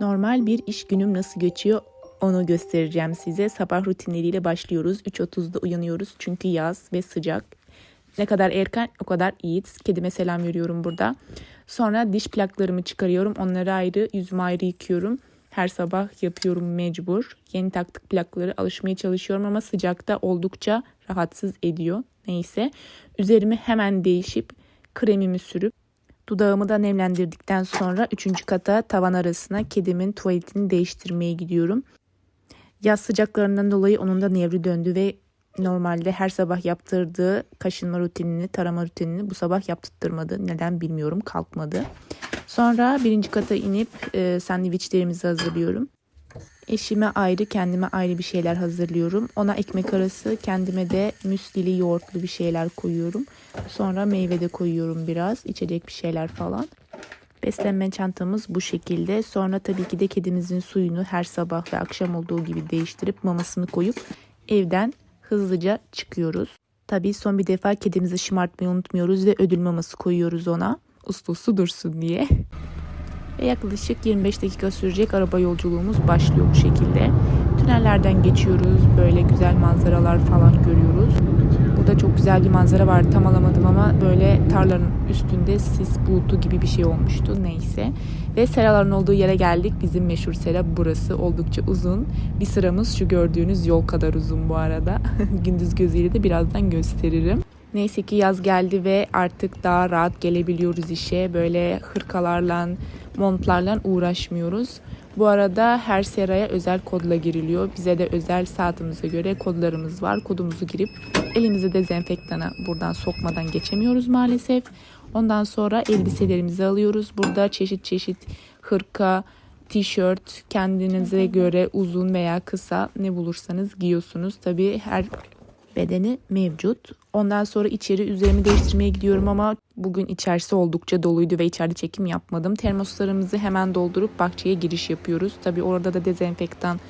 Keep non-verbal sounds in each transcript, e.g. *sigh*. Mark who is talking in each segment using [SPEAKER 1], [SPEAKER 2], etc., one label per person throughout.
[SPEAKER 1] Normal bir iş günüm nasıl geçiyor onu göstereceğim size. Sabah rutinleriyle başlıyoruz. 3.30'da uyanıyoruz çünkü yaz ve sıcak. Ne kadar erken o kadar iyi. Kedime selam veriyorum burada. Sonra diş plaklarımı çıkarıyorum. Onları ayrı, yüzümü ayrı yıkıyorum. Her sabah yapıyorum mecbur. Yeni taktık plakları alışmaya çalışıyorum ama sıcakta oldukça rahatsız ediyor. Neyse. Üzerimi hemen değişip kremimi sürüp Dudağımı da nemlendirdikten sonra üçüncü kata tavan arasına kedimin tuvaletini değiştirmeye gidiyorum. Yaz sıcaklarından dolayı onun da nevri döndü ve normalde her sabah yaptırdığı kaşınma rutinini, tarama rutinini bu sabah yaptırtmadı. Neden bilmiyorum kalkmadı. Sonra birinci kata inip e, sandviçlerimizi hazırlıyorum. Eşime ayrı, kendime ayrı bir şeyler hazırlıyorum. Ona ekmek arası, kendime de müslili yoğurtlu bir şeyler koyuyorum. Sonra meyve de koyuyorum biraz, içecek bir şeyler falan. Beslenme çantamız bu şekilde. Sonra tabii ki de kedimizin suyunu her sabah ve akşam olduğu gibi değiştirip mamasını koyup evden hızlıca çıkıyoruz. Tabii son bir defa kedimizi şımartmayı unutmuyoruz ve ödül maması koyuyoruz ona. Uslu uslu dursun diye. *laughs* Ve yaklaşık 25 dakika sürecek araba yolculuğumuz başlıyor bu şekilde. Tünellerden geçiyoruz. Böyle güzel manzaralar falan görüyoruz. Burada çok güzel bir manzara vardı. Tam alamadım ama böyle tarlanın üstünde sis bulutu gibi bir şey olmuştu. Neyse. Ve seraların olduğu yere geldik. Bizim meşhur sera burası. Oldukça uzun. Bir sıramız şu gördüğünüz yol kadar uzun bu arada. *laughs* Gündüz gözüyle de birazdan gösteririm. Neyse ki yaz geldi ve artık daha rahat gelebiliyoruz işe. Böyle hırkalarla, montlarla uğraşmıyoruz. Bu arada her seraya özel kodla giriliyor. Bize de özel saatimize göre kodlarımız var. Kodumuzu girip elimizi dezenfektana buradan sokmadan geçemiyoruz maalesef. Ondan sonra elbiselerimizi alıyoruz. Burada çeşit çeşit hırka, tişört, kendinize göre uzun veya kısa ne bulursanız giyiyorsunuz. Tabii her bedeni mevcut. Ondan sonra içeri üzerimi değiştirmeye gidiyorum ama bugün içerisi oldukça doluydu ve içeride çekim yapmadım. Termoslarımızı hemen doldurup bahçeye giriş yapıyoruz. Tabi orada da dezenfektan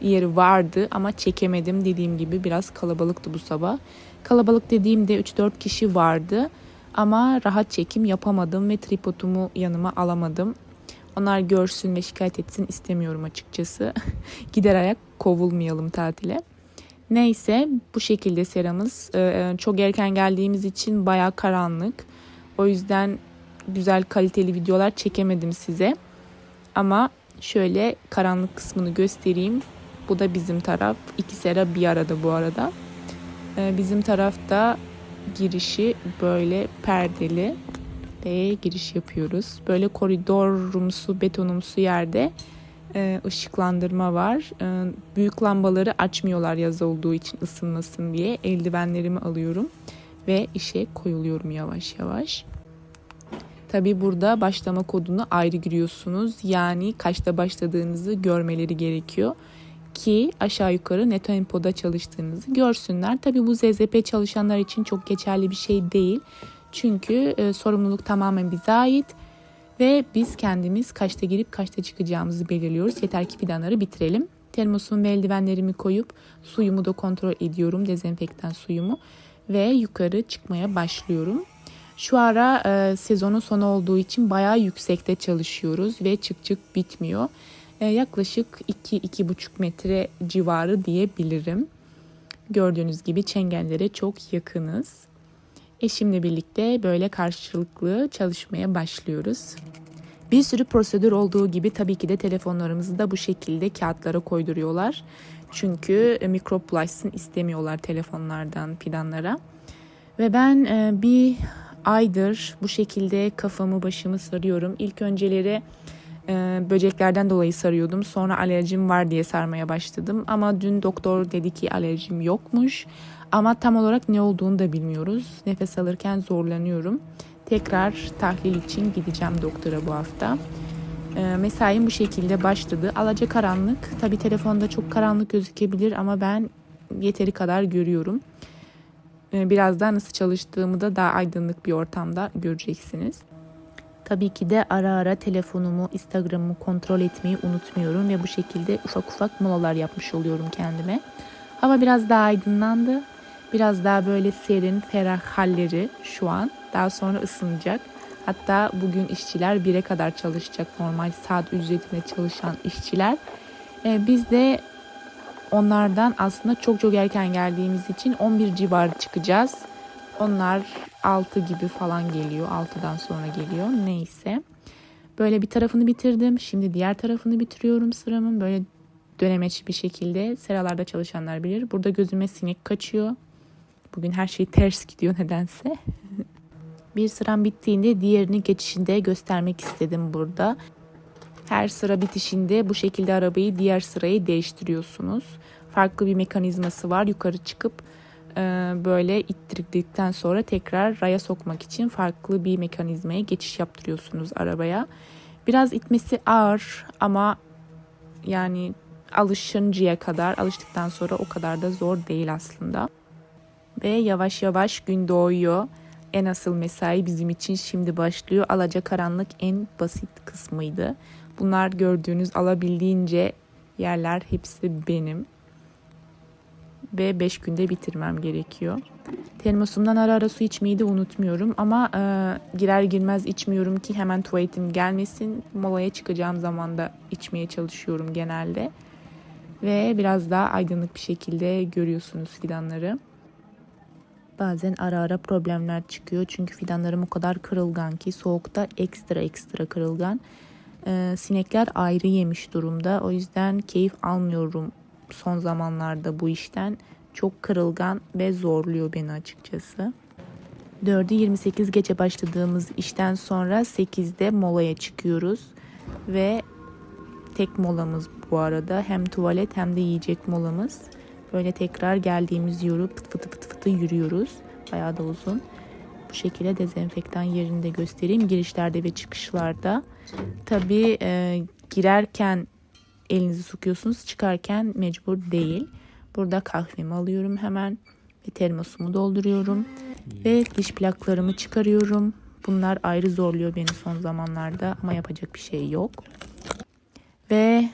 [SPEAKER 1] yeri vardı ama çekemedim. Dediğim gibi biraz kalabalıktı bu sabah. Kalabalık dediğimde 3-4 kişi vardı ama rahat çekim yapamadım ve tripodumu yanıma alamadım. Onlar görsün ve şikayet etsin istemiyorum açıkçası. *laughs* Gider ayak kovulmayalım tatile. Neyse bu şekilde seramız. Ee, çok erken geldiğimiz için baya karanlık. O yüzden güzel kaliteli videolar çekemedim size. Ama şöyle karanlık kısmını göstereyim. Bu da bizim taraf. İki sera bir arada bu arada. Ee, bizim tarafta girişi böyle perdeli ve giriş yapıyoruz. Böyle koridorumsu, betonumsu yerde ışıklandırma var. E, büyük lambaları açmıyorlar yaz olduğu için ısınmasın diye. Eldivenlerimi alıyorum ve işe koyuluyorum yavaş yavaş. Tabi burada başlama kodunu ayrı giriyorsunuz. Yani kaçta başladığınızı görmeleri gerekiyor ki aşağı yukarı ne tempoda çalıştığınızı görsünler. Tabi bu ZZP çalışanlar için çok geçerli bir şey değil. Çünkü e, sorumluluk tamamen bize ait ve biz kendimiz kaçta girip kaçta çıkacağımızı belirliyoruz. Yeter ki planları bitirelim. Termosumu ve eldivenlerimi koyup suyumu da kontrol ediyorum. Dezenfektan suyumu. Ve yukarı çıkmaya başlıyorum. Şu ara e, sezonun sonu olduğu için bayağı yüksekte çalışıyoruz ve çık çık bitmiyor. E, yaklaşık 2-2,5 metre civarı diyebilirim. Gördüğünüz gibi çengellere çok yakınız. Eşimle birlikte böyle karşılıklı çalışmaya başlıyoruz. Bir sürü prosedür olduğu gibi tabii ki de telefonlarımızı da bu şekilde kağıtlara koyduruyorlar. Çünkü e, mikrop bulaşsın istemiyorlar telefonlardan fidanlara. Ve ben e, bir aydır bu şekilde kafamı başımı sarıyorum. İlk önceleri e, böceklerden dolayı sarıyordum. Sonra alerjim var diye sarmaya başladım. Ama dün doktor dedi ki alerjim yokmuş. Ama tam olarak ne olduğunu da bilmiyoruz. Nefes alırken zorlanıyorum. Tekrar tahlil için gideceğim doktora bu hafta. E, mesaim bu şekilde başladı. Alaca karanlık. Tabi telefonda çok karanlık gözükebilir ama ben yeteri kadar görüyorum. E, birazdan nasıl çalıştığımı da daha aydınlık bir ortamda göreceksiniz. Tabii ki de ara ara telefonumu, Instagram'ımı kontrol etmeyi unutmuyorum ve bu şekilde ufak ufak molalar yapmış oluyorum kendime. Hava biraz daha aydınlandı. Biraz daha böyle serin, ferah halleri şu an. Daha sonra ısınacak. Hatta bugün işçiler 1'e kadar çalışacak normal saat ücretine çalışan işçiler. Ee, biz de onlardan aslında çok çok erken geldiğimiz için 11 civarı çıkacağız. Onlar 6 gibi falan geliyor. 6'dan sonra geliyor. Neyse. Böyle bir tarafını bitirdim. Şimdi diğer tarafını bitiriyorum sıramın. Böyle dönemeç bir şekilde. Seralarda çalışanlar bilir. Burada gözüme sinek kaçıyor. Bugün her şey ters gidiyor nedense. *laughs* bir sıram bittiğinde diğerini geçişinde göstermek istedim burada. Her sıra bitişinde bu şekilde arabayı diğer sırayı değiştiriyorsunuz. Farklı bir mekanizması var. Yukarı çıkıp böyle ittirdikten sonra tekrar raya sokmak için farklı bir mekanizmaya geçiş yaptırıyorsunuz arabaya. Biraz itmesi ağır ama yani alışıncaya kadar alıştıktan sonra o kadar da zor değil aslında. Ve yavaş yavaş gün doğuyor. En asıl mesai bizim için şimdi başlıyor. Alacakaranlık en basit kısmıydı. Bunlar gördüğünüz alabildiğince yerler hepsi benim. Ve 5 günde bitirmem gerekiyor. Termosumdan ara ara su içmeyi de unutmuyorum ama e, girer girmez içmiyorum ki hemen tuvaletim gelmesin. Molaya çıkacağım zaman da içmeye çalışıyorum genelde. Ve biraz daha aydınlık bir şekilde görüyorsunuz fidanları. Bazen ara ara problemler çıkıyor çünkü fidanlarım o kadar kırılgan ki soğukta ekstra ekstra kırılgan. Ee, sinekler ayrı yemiş durumda. O yüzden keyif almıyorum son zamanlarda bu işten. Çok kırılgan ve zorluyor beni açıkçası. 4'ü 28 gece başladığımız işten sonra 8'de molaya çıkıyoruz. Ve tek molamız bu arada. Hem tuvalet hem de yiyecek molamız. Böyle tekrar geldiğimiz yolu pıt pıtı pıtı pıtı yürüyoruz. Bayağı da uzun. Bu şekilde dezenfektan yerini de göstereyim. Girişlerde ve çıkışlarda. Tabii e, girerken elinizi sokuyorsunuz. Çıkarken mecbur değil. Burada kahvemi alıyorum hemen. Ve termosumu dolduruyorum. Ve diş plaklarımı çıkarıyorum. Bunlar ayrı zorluyor beni son zamanlarda ama yapacak bir şey yok. Ve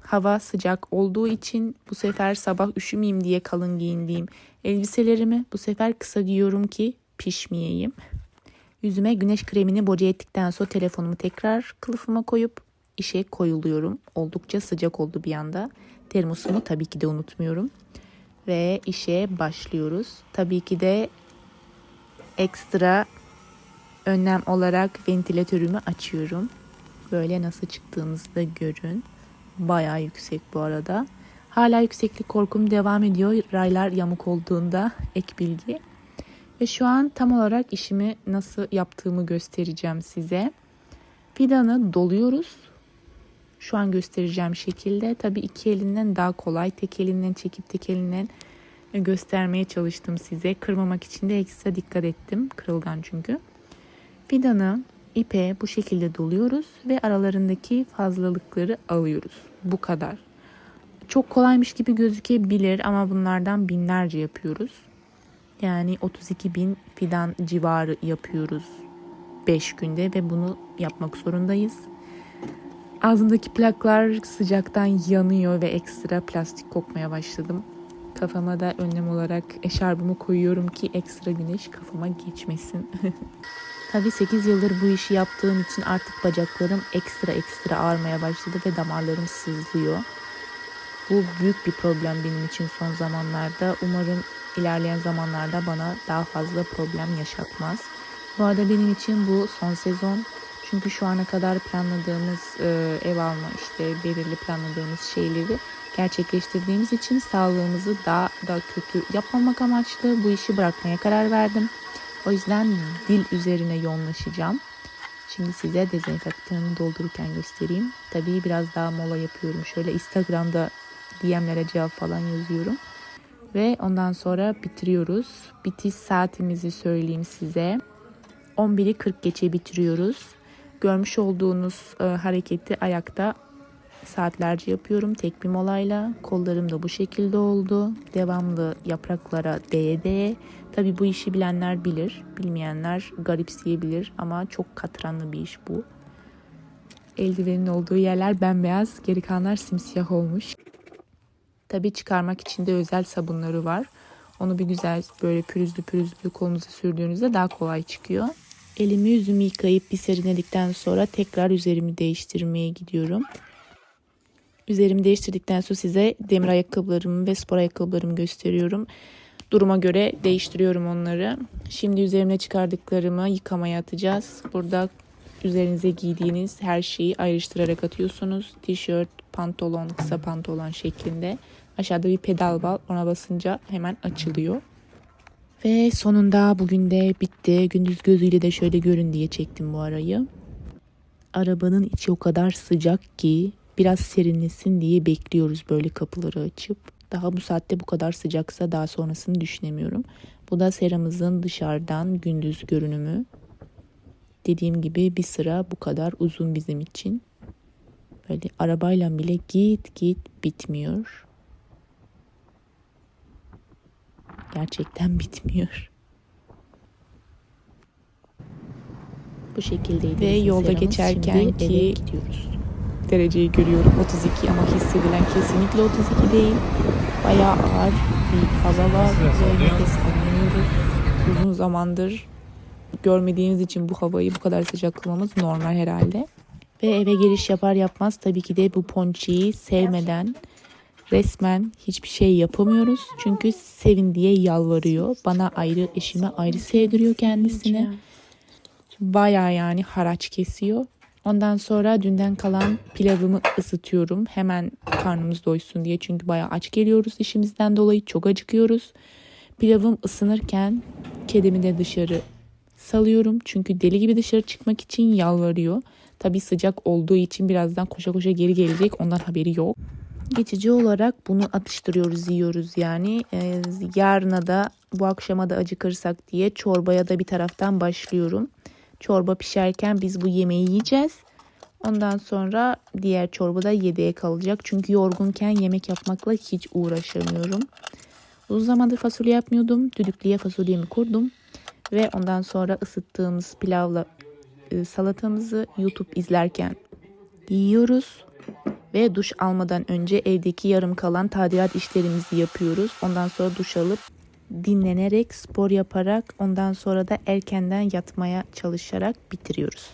[SPEAKER 1] hava sıcak olduğu için bu sefer sabah üşümeyeyim diye kalın giyindiğim elbiselerimi bu sefer kısa giyiyorum ki pişmeyeyim. Yüzüme güneş kremini boca ettikten sonra telefonumu tekrar kılıfıma koyup işe koyuluyorum. Oldukça sıcak oldu bir anda. Termosumu tabii ki de unutmuyorum. Ve işe başlıyoruz. Tabii ki de ekstra önlem olarak ventilatörümü açıyorum. Böyle nasıl çıktığınızı da görün. Bayağı yüksek bu arada. Hala yükseklik korkum devam ediyor. Raylar yamuk olduğunda ek bilgi. Ve şu an tam olarak işimi nasıl yaptığımı göstereceğim size. Fidanı doluyoruz. Şu an göstereceğim şekilde. Tabii iki elinden daha kolay. Tek elinden çekip tek elinden göstermeye çalıştım size. Kırmamak için de ekstra dikkat ettim. Kırılgan çünkü. Fidanı ipe bu şekilde doluyoruz ve aralarındaki fazlalıkları alıyoruz. Bu kadar. Çok kolaymış gibi gözükebilir ama bunlardan binlerce yapıyoruz. Yani 32 bin fidan civarı yapıyoruz 5 günde ve bunu yapmak zorundayız. Ağzımdaki plaklar sıcaktan yanıyor ve ekstra plastik kokmaya başladım. Kafama da önlem olarak eşarbımı koyuyorum ki ekstra güneş kafama geçmesin. *laughs* Tabii 8 yıldır bu işi yaptığım için artık bacaklarım ekstra ekstra ağrımaya başladı ve damarlarım sızlıyor. Bu büyük bir problem benim için son zamanlarda. Umarım ilerleyen zamanlarda bana daha fazla problem yaşatmaz. Bu arada benim için bu son sezon. Çünkü şu ana kadar planladığımız e, ev alma işte belirli planladığımız şeyleri gerçekleştirdiğimiz için sağlığımızı daha da kötü yapmamak amaçlı bu işi bırakmaya karar verdim. O yüzden dil üzerine yoğunlaşacağım. Şimdi size dezenfektanımı doldururken göstereyim. Tabii biraz daha mola yapıyorum. Şöyle Instagram'da DM'lere cevap falan yazıyorum. Ve ondan sonra bitiriyoruz. Bitiş saatimizi söyleyeyim size. 11'i 40 geçe bitiriyoruz. Görmüş olduğunuz e, hareketi ayakta saatlerce yapıyorum tek bir molayla. Kollarım da bu şekilde oldu. Devamlı yapraklara değe değe. Tabi bu işi bilenler bilir. Bilmeyenler garipseyebilir ama çok katranlı bir iş bu. Eldivenin olduğu yerler bembeyaz, geri kalanlar simsiyah olmuş. Tabi çıkarmak için de özel sabunları var. Onu bir güzel böyle pürüzlü pürüzlü kolunuza sürdüğünüzde daha kolay çıkıyor. Elimi yüzümü yıkayıp bir serinledikten sonra tekrar üzerimi değiştirmeye gidiyorum. Üzerimi değiştirdikten sonra size demir ayakkabılarımı ve spor ayakkabılarımı gösteriyorum. Duruma göre değiştiriyorum onları. Şimdi üzerine çıkardıklarımı yıkamaya atacağız. Burada üzerinize giydiğiniz her şeyi ayrıştırarak atıyorsunuz. Tişört, pantolon, kısa pantolon şeklinde. Aşağıda bir pedal var. Ona basınca hemen açılıyor. Ve sonunda bugün de bitti. Gündüz gözüyle de şöyle görün diye çektim bu arayı. Arabanın içi o kadar sıcak ki biraz serinlesin diye bekliyoruz böyle kapıları açıp. Daha bu saatte bu kadar sıcaksa daha sonrasını düşünemiyorum. Bu da seramızın dışarıdan gündüz görünümü. Dediğim gibi bir sıra bu kadar uzun bizim için. Böyle arabayla bile git git bitmiyor. Gerçekten bitmiyor. Bu şekildeydi. Ve yolda
[SPEAKER 2] seramız.
[SPEAKER 1] geçerken
[SPEAKER 2] Şimdi
[SPEAKER 1] ki dereceyi görüyorum 32 ama hissedilen kesinlikle 32 değil. Bayağı ağır bir hava var ve nefes alamıyoruz. Uzun zamandır görmediğimiz için bu havayı bu kadar sıcaklamamız normal herhalde. Ve eve giriş yapar yapmaz tabii ki de bu ponçiyi sevmeden resmen hiçbir şey yapamıyoruz. Çünkü sevin diye yalvarıyor. Bana ayrı, eşime ayrı sevdiriyor kendisine. Baya yani haraç kesiyor. Ondan sonra dünden kalan pilavımı ısıtıyorum. Hemen karnımız doysun diye. Çünkü baya aç geliyoruz işimizden dolayı. Çok acıkıyoruz. Pilavım ısınırken kedimi de dışarı salıyorum. Çünkü deli gibi dışarı çıkmak için yalvarıyor. Tabii sıcak olduğu için birazdan koşa koşa geri gelecek. Ondan haberi yok. Geçici olarak bunu atıştırıyoruz, yiyoruz yani. Ee, yarına da bu akşama da acıkırsak diye çorbaya da bir taraftan başlıyorum. Çorba pişerken biz bu yemeği yiyeceğiz. Ondan sonra diğer çorba da yedeğe kalacak. Çünkü yorgunken yemek yapmakla hiç uğraşamıyorum. Uzun zamandır fasulye yapmıyordum. Düdüklüye fasulyemi kurdum. Ve ondan sonra ısıttığımız pilavla e, salatamızı YouTube izlerken yiyoruz. Ve duş almadan önce evdeki yarım kalan tadilat işlerimizi yapıyoruz. Ondan sonra duş alıp dinlenerek, spor yaparak, ondan sonra da erkenden yatmaya çalışarak bitiriyoruz.